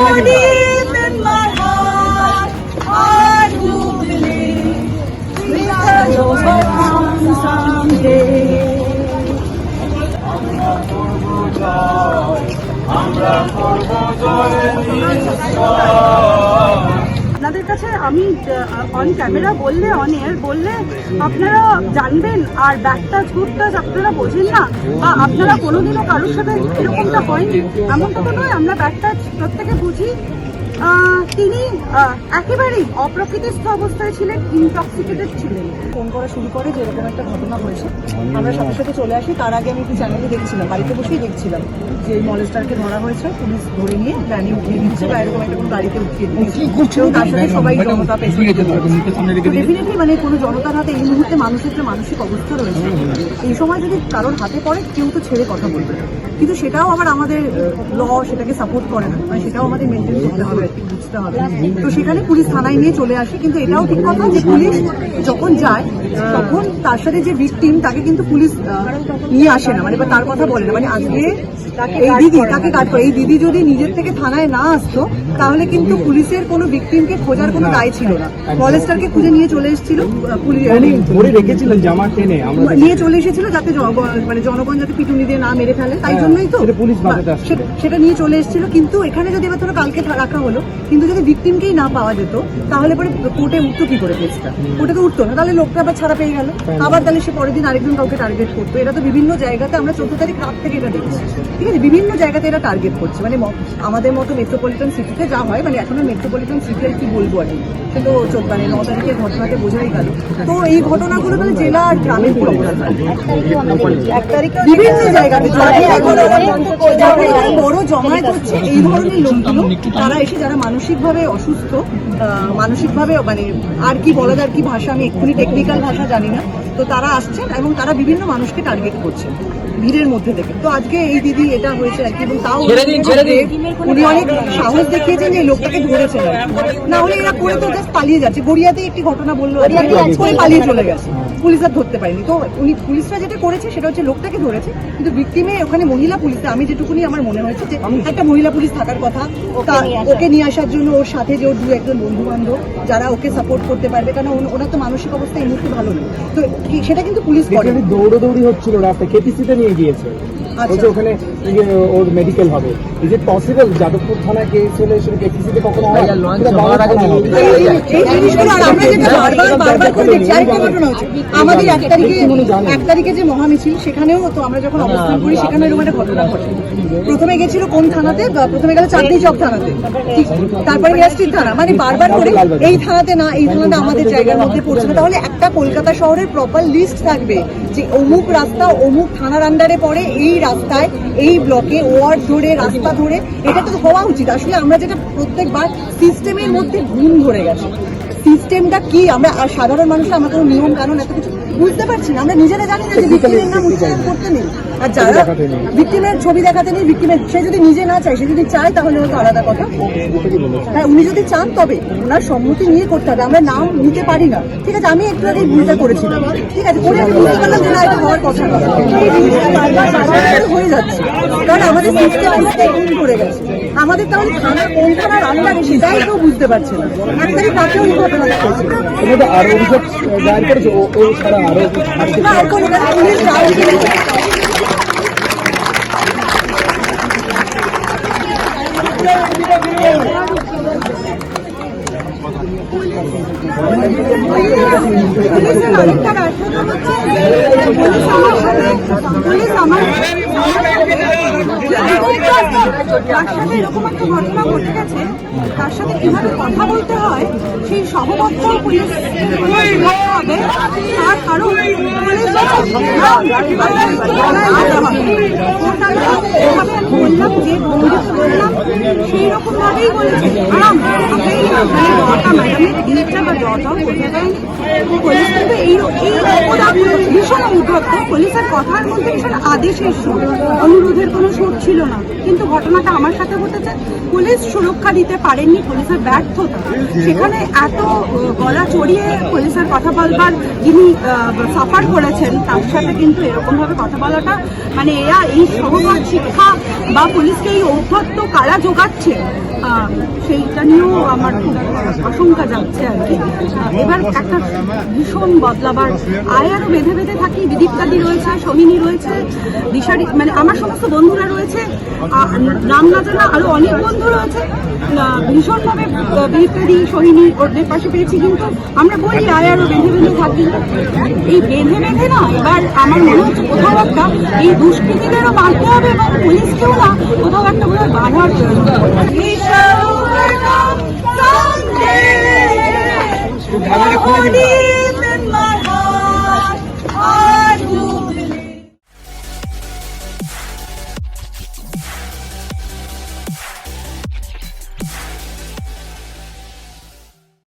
我วั আমি on camera বললে on air বললে, আপনারা জানবেন, আর ব্যাকটাচ গুডটাচ আপনারা বোঝেন না, বা আপনারা কোনোদিনও কারোর সাথে এরকমটা হয়নি। এমনটা তো নয়, আমরা ব্যাকটাচ প্রত্যেকে বুঝি। তিনি একেবারেই অপ্রকৃতিস্থ অবস্থায় ছিলেন ইনটক্সিকেটেড ছিলেন। ফোন করা শুরু করে যে এরকম একটা ঘটনা হয়েছে। আমরা সাথে সাথে চলে আসি। তার আগে আমি একটু চ্যানেলে দেখছিলাম বাড়িতে বসেই দেখছিলাম যে এই মলেস্টারকে ধরা হয়েছে। পুলিশ ধরে নিয়ে ভ্যানে উঠিয়ে দিচ্ছে বা এরকম একটা কোনো গাড়িতে উঠিয়ে দিচ্ছে তার সাথে সবাই জনতা পেছনে ডেফিনেটলি মানে কোনো জনতার হাতে এই মুহূর্তে মানুষের যে মানসিক অবস্থা রয়েছে এই সময় যদি কারোর হাতে পড়ে কেউ তো ছেড়ে কথা বলবে না। কিন্তু সেটাও আবার আমাদের ল সেটাকে সাপোর্ট করে না। মানে সেটাও আমাদের মেনটেন করতে হবে। আর বুঝতে হবে। তো সেখানে পুলিশ থানায় নিয়ে চলে আসে কিন্তু এটাও ঠিক কথা যে পুলিশ যখন যায় তখন তার সাথে যে ভিকটিম তাকে কিন্তু পুলিশ নিয়ে আসে না। মানে বা তার কথা বলে না। মানে আজকে এই দিদি তাকে কাট করে। এই দিদি যদি নিজের থেকে থানায় না আসতো তাহলে কিন্তু পুলিশের কোনো ভিকটিমকে খোঁজার কোনো দায় ছিল না। মলেস্টারকে খুঁজে নিয়ে চলে এসেছিল পুলিশ জামা টেনে নিয়ে চলে এসেছিল যাতে জনগণ মানে জনগণ যাতে পিটুনি দিয়ে না মেরে ফেলে। তাই জন্যই তো সেটা নিয়ে চলে এসেছিল। কিন্তু এখানে যদি এবার ধরো কালকে রাখা হলো কিন্তু যদি ভিকটিমকেই না পাওয়া যেত তাহলে পরে কোর্টে উঠতো কি করে কেসটা কোর্টে তো উঠতো না তাহলে লোকটা আবার ছাড়া পেয়ে গেল। আবার তাহলে সে পরের দিন আরেকজন কাউকে টার্গেট করতো। এটা তো বিভিন্ন জায়গাতে আমরা চোদ্দ তারিখ রাত থেকে এটা দেখছি। ঠিক আছে? বিভিন্ন জায়গাতে এটা টার্গেট করছে। মানে আমাদের মতো মেট্রোপলিটন সিটিতে যা হয় মানে এখনও মেট্রোপলিটন সিটি আর কি বলব আর কি? সে তো চোদ্দ মানে ন তারিখের ঘটনাতে বোঝাই গেল। তো এই ঘটনাগুলো তাহলে জেলা আর গ্রামের পুরো বিভিন্ন জায়গাতে বড় জমায়েত হচ্ছে এই ধরনের লোকগুলো তারা এসে যারা মানসিকভাবে অসুস্থ মানসিকভাবে মানে আর কি বলা যায় কি ভাষা আমি এক্ষুনি টেকনিক্যাল ভাষা জানি না। তো তারা আসছেন এবং তারা বিভিন্ন মানুষকে টার্গেট করছেন ভিড়ের মধ্যে থেকে। তো আজকে এই দিদি এটা হয়েছে আর কি এবং তাও উনি অনেক সাহস দেখিয়েছেন যে এই লোকটাকে ধরেছেন। না হলে এরা করে তো জাস্ট পালিয়ে যাচ্ছে। গড়িয়াতে একটি ঘটনা বলল করে পালিয়ে চলে গেছে। পুলিশ আর ধরতে পারেনি। তো উনি পুলিশরা যেটা করেছে সেটা হচ্ছে লোকটাকে ধরেছে কিন্তু বিক্রিমে ওখানে মহিলা পুলিশ আমি যেটুকুনি আমার মনে হয়েছে যে একটা মহিলা পুলিশ থাকার কথা তা- ওকে নিয়ে আসার জন্য ওর সাথে যে ওর দু একজন বন্ধু বান্ধব যারা ওকে সাপোর্ট করতে পারবে কারণ ওনার তো মানসিক অবস্থা এই মুহূর্তে ভালো নেই। তো সেটা কিন্তু পুলিশ করে। দৌড়োদৌড়ি হচ্ছিল রাস্তায় কেপিসিতে নিয়ে গিয়েছে। বলছে ওখানে ইয়ে, ওর মেডিকেল হবে। ইজ ইট পসিবল যাদবপুর থানায় কেস হলে সেটা কেপিসিতে কখনো হয়। এই এই জিনিসগুলো আর আমরা যেটা বারবার বারবার করে দেখছি আরেকটা ঘটনা হচ্ছে। আমাদের এক তারিখে এক তারিখে যে মহামিছিল সেখানেও তো আমরা যখন অবস্থান করি সেখানে এরকম একটা ঘটনা ঘটে। প্রথমে গেছিল কোন থানাতে? প্রথমে গেল চাঁদনি চক থানাতে। তারপরে থানা। মানে বারবার করে এই থানাতে না এই থানাতে আমাদের জায়গার মধ্যে পড়ছে না। তাহলে একটা কলকাতা শহরের প্রপার লিস্ট থাকবে যে অমুক রাস্তা অমুক থানার আন্ডারে পড়ে এই রাস্তায় এই ব্লকে ওয়ার্ড ধরে, রাস্তা ধরে, এটা তো হওয়া উচিত। আসলে আমরা যেটা প্রত্যেকবার সিস্টেমের মধ্যে ঘুম ধরে গেছে। সিস্টেমটা কি? আমরা সাধারণ মানুষরা আমাদের নিয়ম কানুন এত কিছু বুঝতে পারছি না। আমরা নিজেরা জানি না যে ভিক্টিমের নাম উচ্চারণ করতে নেই। আর যারা ভিক্টিমের ছবি দেখাতে নেই ভিক্টিমের সে যদি নিজে না চায় সে যদি চায় তাহলে হয়তো আলাদা কথা। হ্যাঁ উনি যদি চান তবে ওনার সম্মতি নিয়ে করতে হবে। আমরা নাম নিতে পারি না। ঠিক আছে আমি একটু আগে ভুলটা করেছিলাম। ঠিক আছে করে আমি বুঝতে পারলাম যে না এটা হওয়ার কথা না। হয়ে যাচ্ছে। কারণ আমাদের সিস্টেম আমাদের ভুল করে গেছে। আমাদের তাহলে থানা কোন থানার আন্ডারে সেটাই কেউ বুঝতে পারছে না। এক তারিখ রাতেও ঘটনা ঘটেছে তুমি অভিযোগ দায়ের করেছ ও ও ছাড়া আরও আরও আর কোনো পুলিশ আমার সাথে পুলিশ আমার যার সাথে এরকম একটা ঘটনা ঘটে গেছে তার সাথে কীভাবে কথা বলতে হয় সেই সহবদ্ধ পুলিশ হবে তার কারণ বললাম যে বন্ধুকে বললাম সেই রকম ভাবেই বলেছে। ভীষণ উদ্ধত্ত পুলিশের কথার মধ্যে ভীষণ আদেশের সুর অনুরোধের কোনো সুর ছিল না কিন্তু ঘটনাটা আমার সাথে ঘটেছে পুলিশ সুরক্ষা দিতে পারেননি পুলিশের ব্যর্থতা সেখানে এত গলা চড়িয়ে পুলিশের কথা বলবার যিনি সাফার করেছেন তার সাথে কিন্তু এরকম ভাবে কথা বলাটা মানে এরা এই সহপাঠ শিক্ষা বা পুলিশকে এই ঔদ্ধত্য কারা যোগাচ্ছে সেইটা নিয়েও আমার খুব আশঙ্কা যাচ্ছে আর কি। এবার একটা ভীষণ বদলাবার আয়ারও বেঁধে বেঁধে থাকি। বিদীপ্তাদি রয়েছে সোহিনী রয়েছে, দিশারি মানে আমার সমস্ত বন্ধুরা রয়েছে নাম না জানা আরও অনেক বন্ধু রয়েছে। ভীষণভাবে বিদীপ্তাদি সোহিনী ওদের পাশে পেয়েছি কিন্তু আমরা বলি আয়ারও বেঁধে বেঁধে থাকি। এই বেঁধে বেঁধে না, এবার আমার মনে হচ্ছে কোথাও একটা এই দুষ্কৃতীদেরও মারতে হবে এবং পুলিশকেও না, কোথাও একটা মনে হয় বাধার প্রয়োজন 어, 어, 강아지 코디?